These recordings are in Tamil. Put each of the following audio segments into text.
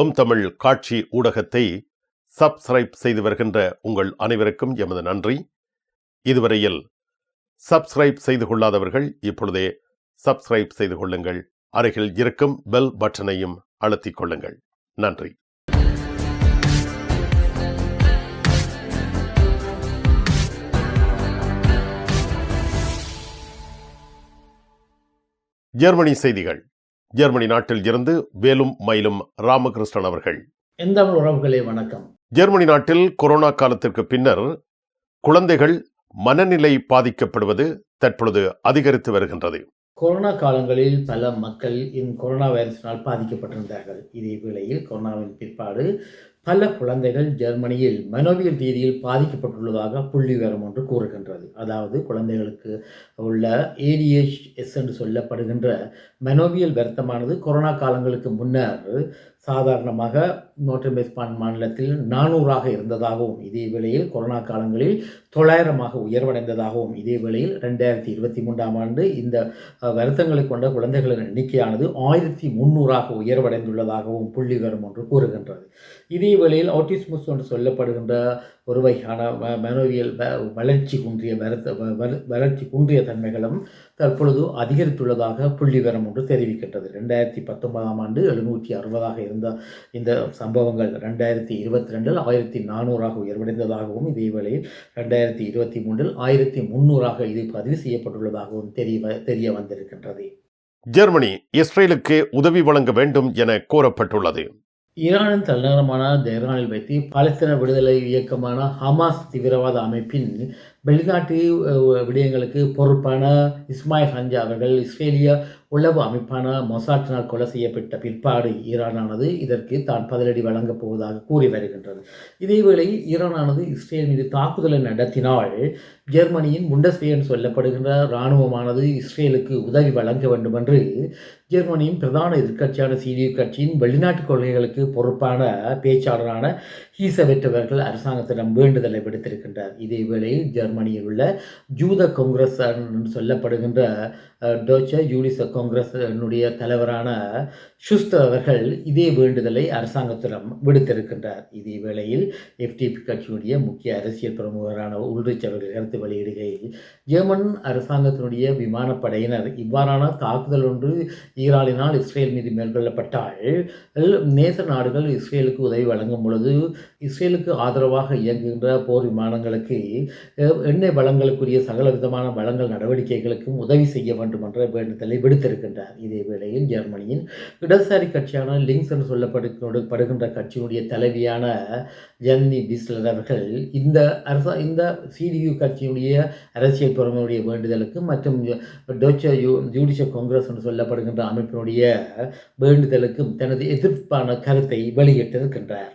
எம் தமிழ் காட்சி ஊடகத்தை சப்ஸ்கிரைப் செய்து வருகின்ற உங்கள் அனைவருக்கும் எமது நன்றி. இதுவரையில் சப்ஸ்கிரைப் செய்து கொள்ளாதவர்கள் இப்பொழுதே சப்ஸ்கிரைப் செய்து கொள்ளுங்கள். அருகில் இருக்கும் பெல் பட்டனையும் அழுத்திக் கொள்ளுங்கள். நன்றி. ஜெர்மனி செய்திகள். ஜெர்மனி நாட்டில் இருந்து வேலும் மயிலும் ராமகிருஷ்ணன் அவர்கள். எந்த உறவுகளே வணக்கம். ஜெர்மனி நாட்டில் கொரோனா காலத்திற்கு பின்னர் குழந்தைகள் மனநிலை பாதிக்கப்படுவது தற்பொழுது அதிகரித்து வருகின்றது. கொரோனா காலங்களில் பல மக்கள் இந்த கொரோனா வைரஸினால் பாதிக்கப்பட்டிருந்தார்கள். இதே வேளையில் கொரோனாவின் பிற்பாடு பல குழந்தைகள் ஜெர்மனியில் மனோவியல் ரீதியில் பாதிக்கப்பட்டுள்ளதாக புள்ளி விவரம் ஒன்று கூறுகின்றது. அதாவது குழந்தைகளுக்கு உள்ள ஏடிஎஸ் என்று சொல்லப்படுகின்ற மனோவியல் வருத்தமானது கொரோனா காலங்களுக்கு முன்னர் சாதாரணமாக நோட்டமேஸ்பான் மாநிலத்தில் நானூறாக இருந்ததாகவும் இதே வேளையில் கொரோனா காலங்களில் தொள்ளாயிரமாக உயர்வடைந்ததாகவும் இதே வேளையில் ரெண்டாயிரத்தி இருபத்தி மூன்றாம் ஆண்டு இந்த வருத்தங்களை கொண்ட குழந்தைகளின் எண்ணிக்கையானது ஆயிரத்தி முந்நூறாக உயர்வடைந்துள்ளதாகவும் புள்ளிவரம் ஒன்று கூறுகின்றது. இதே வேளையில் ஆட்டிஸ்மஸ் என்று சொல்லப்படுகின்ற ஒரு வகையான மனோவியல் வ- வளர்ச்சி குன்றிய வருத்த வ- வளர்ச்சி குன்றிய தன்மைகளும் தற்பொழுது அதிகரித்துள்ளதாக புள்ளிவரம் ஒன்று தெரிவிக்கின்றது. ரெண்டாயிரத்தி பத்தொன்பதாம் ஆண்டு எழுநூற்றி அறுபதாக இருந்தது இருந்த இந்த சம்பவங்கள் ரெண்டாயிரத்தி இருபத்தி ரெண்டில் ஆயிரத்தி நானூறாக உயர்வடைந்ததாகவும் இதே வேளையில் ரெண்டாயிரத்தி இருபத்தி மூன்றில் ஆயிரத்தி முன்னூறாக இது பதிவு செய்யப்பட்டுள்ளதாகவும் தெரிய தெரிய வந்திருக்கின்றது. ஜெர்மனி இஸ்ரேலுக்கு உதவி வழங்க வேண்டும் என கோரப்பட்டுள்ளது. ஈரானின் தலைநகரமான தெஹ்ரானில் வைத்து பாலஸ்தீன விடுதலை இயக்கமான ஹமாஸ் தீவிரவாத அமைப்பின் வெளிநாட்டு விடயங்களுக்கு பொறுப்பான இஸ்மாயில் ஹஞ்சா அவர்கள் இஸ்ரேலிய உளவு அமைப்பான மொசாட்டினால் கொலை செய்யப்பட்ட பிற்பாடு ஈரானானது இதற்கு தான் பதிலடி வழங்கப் போவதாக கூறி வருகின்றது. இதேவேளையில் ஈரானானது இஸ்ரேல் மீது தாக்குதலை நடத்தினால் ஜெர்மனியின் புண்டஸ்வே என்று சொல்லப்படுகின்ற இராணுவமானது இஸ்ரேலுக்கு உதவி வழங்க வேண்டும் என்று ஜெர்மனியின் பிரதான எதிர்க்கட்சியான சிடியு கட்சியின் வெளிநாட்டு கொள்கைகளுக்கு பொறுப்பான பேச்சாளரான ஹீசவெற்றவர்கள் அரசாங்கத்திடம் வேண்டுதலை விடுத்திருக்கின்றார். இதேவேளை ஜெர்மனி ஜெர்மனியில் உள்ள ஜூத காங்கிரஸ் சொல்லப்படுகின்ற டோச்ச யூனிச காங்கிரஸ் தலைவரான ஷுஸ்தர் அவர்கள் இதே வேண்டுதலை அரசாங்கத்திடம் விடுத்திருக்கின்றார். இதே வேளையில் எஃப்டிபி கட்சியினுடைய முக்கிய அரசியல் பிரமுகரான உள்ரிச் அவர்கள் கருத்து வெளியிடுகையில் ஜெர்மன் அரசாங்கத்தினுடைய விமானப்படையினர் இவ்வாறான தாக்குதல் ஒன்று ஈரானினால் இஸ்ரேல் மீது மேற்கொள்ளப்பட்டால் நேச நாடுகள் இஸ்ரேலுக்கு உதவி வழங்கும் பொழுது இஸ்ரேலுக்கு ஆதரவாக இயங்குகின்ற போர் விமானங்களுக்கு எண்ணெய் வளங்களுக்குரிய சகல விதமான வளங்கள் நடவடிக்கைகளுக்கும் உதவி செய்ய வேண்டும் என்ற வேண்டுதலை விடுத்திருக்கின்றார். இதே வேளையில் ஜெர்மனியின் இடதுசாரி கட்சியான லிங்க்ஸ் என்று சொல்லப்படு படுகின்ற கட்சியினுடைய தலைவியான ஜெர்மனி பிஸ்லர் அவர்கள் இந்த அரச இந்த சிடியு கட்சியினுடைய அரசியல் பெருமையுடைய வேண்டுதலுக்கு மற்றும் டோச்ச யூ ஜூடிஷியல் காங்கிரஸ் என்று சொல்லப்படுகின்ற அமைப்பினுடைய வேண்டுதலுக்கும் தனது எதிர்ப்பான கருத்தை வெளியிட்டிருக்கின்றார்.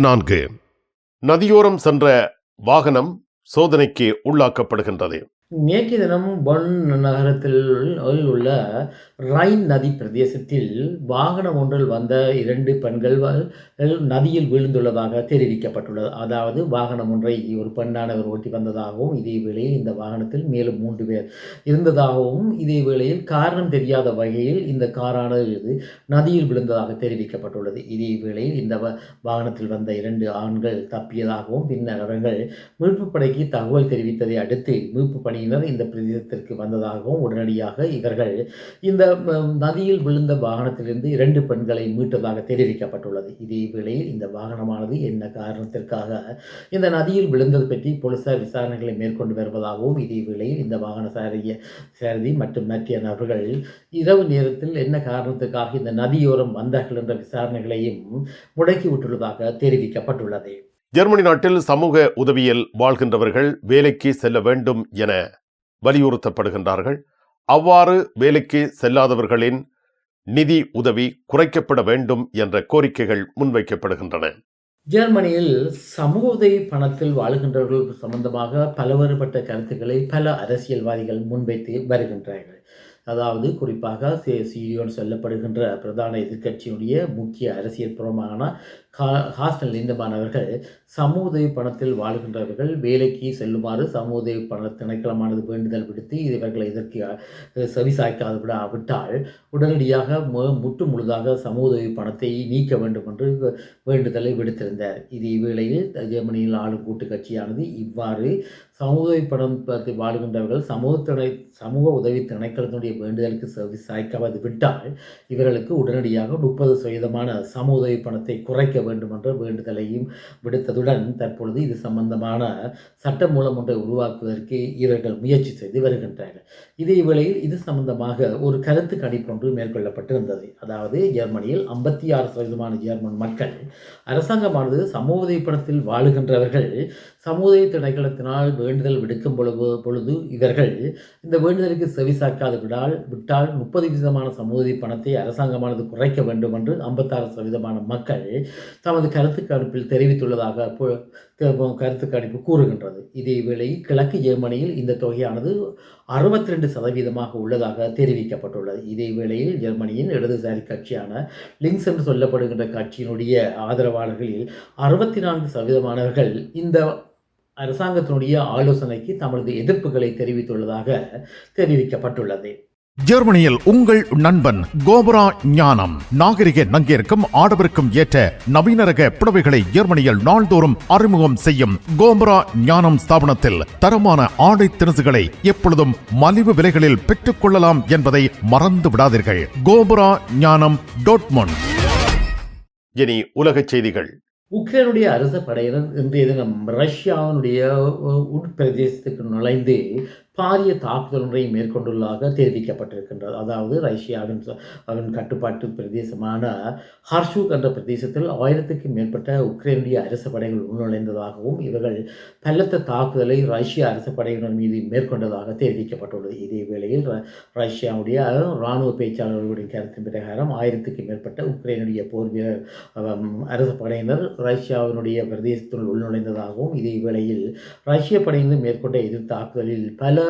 நான்கு. நதியோரம் சென்ற வாகனம் சோதனைக்கு உள்ளாக்கப்படுகின்றது. நேற்றைய தினம் பொன் நகரத்தில் உள்ள ரைன் நதி பிரதேசத்தில் வாகனம் ஒன்றில் வந்த இரண்டு பெண்கள் நதியில் விழுந்துள்ளதாக தெரிவிக்கப்பட்டுள்ளது. அதாவது வாகனம் ஒன்றை ஒரு பெண்ணானவர் ஓட்டி வந்ததாகவும் இதே வேளையில் இந்த வாகனத்தில் மேலும் மூன்று பேர் இருந்ததாகவும் இதே வேளையில் காரணம் தெரியாத வகையில் இந்த காரானது நதியில் விழுந்ததாக தெரிவிக்கப்பட்டுள்ளது. இதே வேளையில் இந்த வ- வாகனத்தில் வந்த இரண்டு ஆண்கள் தப்பியதாகவும் பின்னர் அவர்கள் மீட்பு படைக்கு தகவல் தெரிவித்ததை அடுத்து மீட்பு பணியினர் இந்த பிரதேசத்திற்கு வந்ததாகவும் உடனடியாக இவர்கள் இந்த நதியில் விழுந்த வாகனத்திலிருந்து இரண்டு பெண்களை மீட்டதாக தெரிவிக்கப்பட்டுள்ளது. இதே வேளையில் இந்த வாகனமானது என்ன காரணத்திற்காக இந்த நதியில் விழுந்தது பற்றி போலீசார் விசாரணைகளை மேற்கொண்டு வருவதாகவும் இதே வேளையில் இந்த வாகன சாரிய சாரதி மற்றும் மற்ற நபர்கள் இரவு நேரத்தில் என்ன காரணத்துக்காக இந்த நதியோரம் வந்தார்கள் என்ற விசாரணைகளையும் முடக்கி விட்டுள்ளதாக தெரிவிக்கப்பட்டுள்ளது. ஜெர்மனி நாட்டில் சமூக உதவியில் வாழ்கின்றவர்கள் வேலைக்கு செல்ல வேண்டும் என வலியுறுத்தப்படுகின்றார்கள். அவ்வாறு வேலைக்கு செல்லாதவர்களின் நிதி உதவி குறைக்கப்பட வேண்டும் என்ற கோரிக்கைகள் முன்வைக்கப்படுகின்றன. ஜெர்மனியில் சமூக உதவி பணத்தில் வாழ்கின்றவர்கள் சம்பந்தமாக பலவேறுபட்ட கருத்துக்களை பல அரசியல்வாதிகள் முன்வைத்து வருகின்றார்கள். அதாவது குறிப்பாக சே- சீரியோன் சொல்லப்படுகின்ற பிரதான எதிர்க்கட்சியுடைய முக்கிய அரசியல் புறமான கா ஹாஸ்டல் நீண்டமானவர்கள் சமூதவி சமூக உதவி பணத்தில் வாழ்கின்றவர்கள் வேலைக்கு செல்லுமாறு சமூக உதவி பண திணைக்களமானது வேண்டுதல் விடுத்து இவர்களை இதற்கு அஹ், செவிசாய்க்காது விட விட்டால் உடனடியாக மு- முற்று முழுதாக சமூக உதவி பணத்தை நீக்க வேண்டும் என்று வேண்டுதலை விடுத்திருந்தார். இது இவ்வேளையில் ஜெர்மனியில் ஆளும் கூட்டு கட்சியானது இவ்வாறு சமூக உதவி பணம் பற்றி வாழ்கின்றவர்கள் சமூக திணை சமூக உதவி திணைக்களத்தினுடைய வேண்டுதலுக்கு செவி சாய்க்காவது விட்டால் இவர்களுக்கு உடனடியாக முப்பது சதவீதமான சமூக உதவி பணத்தை குறைக்க வேண்டும் என்ற வேண்டுதலையும் விடுத்ததுடன் தற்பொழுது இது சம்பந்தமான சட்ட மூலம் ஒன்றை உருவாக்குவதற்கு இவர்கள் முயற்சி செய்து வருகின்றனர். இதே வேளையில் இது சம்பந்தமாக ஒரு கருத்து கணிப்பொன்று மேற்கொள்ளப்பட்டிருந்தது. அதாவது ஜெர்மனியில் ஐம்பத்தி ஆறு சதவீதமான ஜெர்மன் மக்கள் அரசாங்கமானது சமூக உதவி பணத்தில் வாழுகின்றவர்கள் சமூக திணைக்களத்தினால் வேண்டுதல் விடுக்கும் பொழுது பொழுது இவர்கள் இந்த வேண்டுதலுக்கு செவிசாக்காது விடால் விட்டால் முப்பது வீதமான சமூக பணத்தை அரசாங்கமானது குறைக்க வேண்டும் என்று ஐம்பத்தாறு சதவீதமான மக்கள் தமது கருத்து கணிப்பில் தெரிவித்துள்ளதாக கருத்து கணிப்பு கூறுகின்றது. இதேவேளை கிழக்கு ஜெர்மனியில் இந்த தொகையானது அறுபத்தி ரெண்டு சதவீதமாக உள்ளதாக தெரிவிக்கப்பட்டுள்ளது. இதே வேளையில் ஜெர்மனியின் இடதுசாரி கட்சியான லிங்ஸ் என்று சொல்லப்படுகின்ற கட்சியினுடைய ஆதரவாளர்களில் அறுபத்தி நான்கு சதவீதமானவர்கள் இந்த அரசாங்கத்தினுடைய ஆலோசனைக்கு தமது எதிர்ப்புகளை தெரிவித்துள்ளதாக தெரிவிக்கப்பட்டுள்ளது. ஜெர்மனியில் உங்கள் நண்பன் கோபுரா ஞானம். நாகரிக நங்கிற்கும் ஆடவருக்கும் ஏற்ற நவீன ரக புடவைகளை ஜெர்மனியில் நாள்தோறும் அறிமுகம் செய்யும் கோபுரா ஞானம் ஸ்தாபனத்தில் தரமான ஆடை திணுசுகளை எப்பொழுதும் மலிவு விலைகளில் பெற்றுக் கொள்ளலாம் என்பதை மறந்து விடாதீர்கள். கோபுரா ஞானம் டோட்மோன் இனி உலகச் செய்திகள். உக்ரைனுடைய அரச படையினர் இன்றைய தினம் ரஷ்யாவினுடைய உட்பிரதேசத்துக்கு நுழைந்து பாரிய தாக்குதல் ஒன்றை மேற்கொண்டுள்ளதாக தெரிவிக்கப்பட்டிருக்கின்றது. அதாவது ரஷ்யாவின் அவன் கட்டுப்பாட்டு பிரதேசமான ஹர்ஷூக் என்ற பிரதேசத்தில் ஆயிரத்துக்கும் மேற்பட்ட உக்ரைனுடைய அரச படைகள் உள்நுழைந்ததாகவும் இவர்கள் பலத்த தாக்குதலை ரஷ்ய அரச படையினர் மீது மேற்கொண்டதாக தெரிவிக்கப்பட்டுள்ளது. இதே வேளையில் ர- ரஷ்யாவுடைய இராணுவ பேச்சாளர்களுடைய கருத்தின் பிரகாரம் ஆயிரத்துக்கும் மேற்பட்ட உக்ரைனுடைய போர் வீரர் அரசு அரச படையினர் ரஷ்யாவினுடைய பிரதேசத்தில் உள்நுழைந்ததாகவும் இதே வேளையில் ரஷ்ய படையினர் மேற்கொண்ட எதிர் தாக்குதலில் பல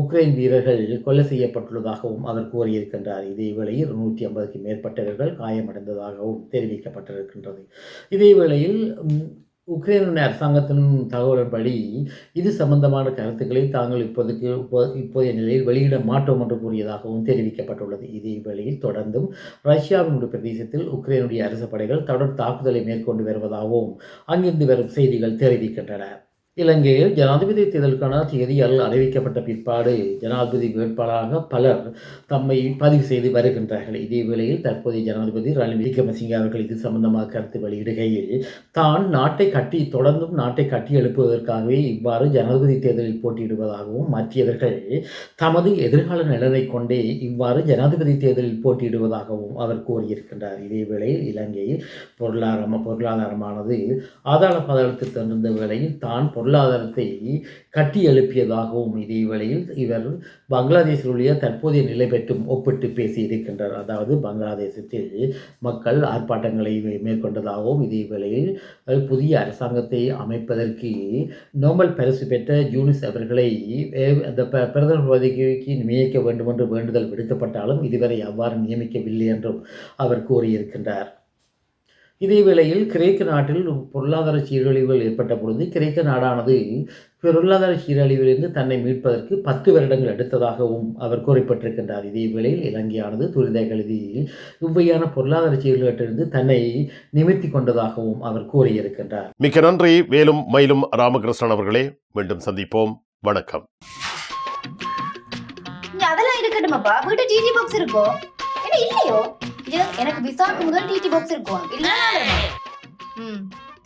உக்ரைன் வீரர்கள் கொலை செய்யப்பட்டுள்ளதாகவும் அவர் கூறியிருக்கின்றார். இதேவேளையில் நூற்றி ஐம்பதுக்கு மேற்பட்டவர்கள் காயமடைந்ததாகவும் தெரிவிக்கப்பட்டிருக்கின்றது. இதே வேளையில் உக்ரைன் அரசாங்கத்தின் தகவலின்படி இது சம்பந்தமான கருத்துக்களை தாங்கள் இப்போதைக்கு இப்போதைய நிலையில் வெளியிட மாட்டோம் என்று கூறியதாகவும் தெரிவிக்கப்பட்டுள்ளது. இதே வேளையில் தொடர்ந்தும் ரஷ்யாவினுடைய பிரதேசத்தில் உக்ரைனுடைய அரசு படைகள் தொடர் தாக்குதலை மேற்கொண்டு வருவதாகவும் அங்கிருந்து வரும் செய்திகள் தெரிவிக்கின்றன. இலங்கையில் ஜனாதிபதி தேர்தலுக்கான தேதிகள் அறிவிக்கப்பட்ட பிற்பாடு ஜனாதிபதி வேட்பாளராக பலர் தம்மை பதிவு செய்து வருகின்றார்கள். இதே வேளையில் தற்போதைய ஜனாதிபதி ரணில் விக்ரமசிங்க அவர்கள் இது சம்பந்தமாக கருத்து வெளியிடுகையில் தான் நாட்டை கட்டி தொடர்ந்தும் நாட்டை கட்டி எழுப்புவதற்காகவே இவ்வாறு ஜனாதிபதி தேர்தலில் போட்டியிடுவதாகவும் மற்றவர்கள் தமது எதிர்கால நலனை கொண்டே இவ்வாறு ஜனாதிபதி தேர்தலில் போட்டியிடுவதாகவும் அவர் கூறியிருக்கின்றார். இதே வேளையில் இலங்கையில் பொருளாதாரம் பொருளாதாரமானது ஆதாள பாதாளத்தில் தந்திருந்த வேளையில் தான் பொருளாதாரத்தை கட்டி எழுப்பியதாகவும் இதே வேளையில் இவர் பங்களாதேஷில் உள்ள தற்போதைய நிலை பெற்றும் ஒப்பிட்டு பேசி இருக்கின்றார். அதாவது பங்களாதேசத்தில் மக்கள் ஆர்ப்பாட்டங்களை மேற்கொண்டதாகவும் இதே வேளையில் புதிய அரசாங்கத்தை அமைப்பதற்கு நோபல் பரிசு பெற்ற ஜூனிஸ் அவர்களை அந்த பிரதமர் பதவிக்கு நியமிக்க வேண்டும் என்று வேண்டுதல் விடுக்கப்பட்டாலும் இதுவரை அவ்வாறு நியமிக்கவில்லை என்றும் அவர் கூறியிருக்கின்றார். இதே வேளையில் கிரேக்க நாட்டில் பொருளாதார சீரழிவுகள் ஏற்பட்ட பொழுது கிரேக்க நாடானது பொருளாதார சீரழிவிலிருந்து தன்னை மீட்பதற்கு பத்து வருடங்கள் எடுத்ததாகவும் அவர் குறிப்பிட்டிருக்கின்றார். இதே வேளையில் இலங்கையானது துரித கழுதியில் இவ்வையான பொருளாதார சீரழிவிலிருந்து தன்னை நிமிர்த்தி கொண்டதாகவும் அவர் கூறியிருக்கின்றார். மிக்க நன்றி. வேலும் மயிலும் ராமகிருஷ்ணன் அவர்களே மீண்டும் சந்திப்போம். வணக்கம். அதெல்லாம் இருக்கட்டுமாப்பா? வீட்டு டிடி பாக்ஸ் இருக்கோ? இல்லையோ? எனக்கு விசாக்கு முதல் டிடி பாக்ஸ் இருக்கும். இல்ல ம்.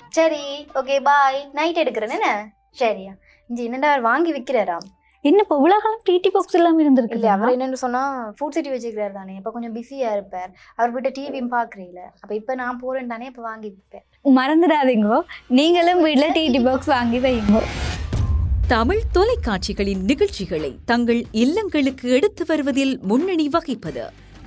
சரி ஓகே பாய் நைட் எடுக்கிறேன் என்ன? சரியா. இங்க என்னடா அவர் வாங்கி விக்கிறாராம் என்ன இப்போ காலம் டிடி பாக்ஸ் இல்லாம இருந்திருக்கு இல்ல அவர் என்னன்னு சொன்னா ஃபுட் சிட்டி வச்சுக்கிறாரு தானே. இப்ப கொஞ்சம் பிஸியா இருப்பார். அவர் வீட்டை டிவியும் பாக்குறீல அப்ப இப்ப நான் போறேன் தானே இப்ப வாங்கி விற்பேன் மறந்துடாதீங்கோ. நீங்களும் வீட்ல டிடி பாக்ஸ் வாங்கி வைங்க. தமிழ் தொலைக்காட்சிகளின் நிகழ்ச்சிகளை தங்கள் இல்லங்களுக்கு எடுத்து வருவதில் முன்னணி வகிப்பது